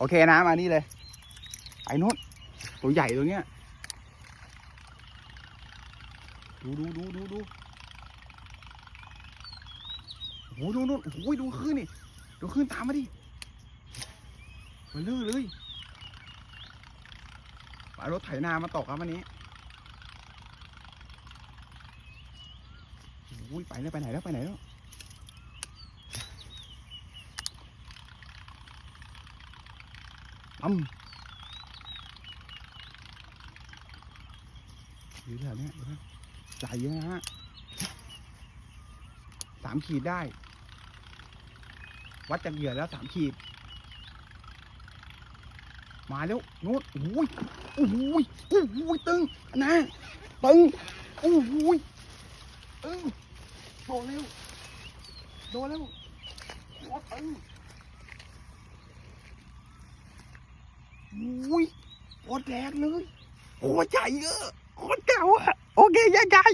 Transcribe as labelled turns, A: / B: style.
A: โอเคนะมานี่เลยไปนู้นตัวใหญ่ตัวเนี้ยดูดูดูดูดูโอ้โหดูดูโอ้โหดูขึ้นนี่ดูขึ้นตามมาดิมันลื่นเลยปารถไถนามาตกครับวันนี้โอ้ยไปแล้วไปไหนแล้วไปไหนแล้ว ปั๊มอยู่แถวนี้ใหญ่เยอะนะฮะสามขีดได้ วัดจากเหยื่อแล้วสามขีด มาแล้วนู้นโอ้ยโอ้ยโอ้ยตึงนะตึงโอ้ยตึงโดนเร็วโดนแล้วโอ้ตึง อ้ยโคตรแรงเลยโคตรใหญ่เออโคตรเก่าอะโอเคยายยาย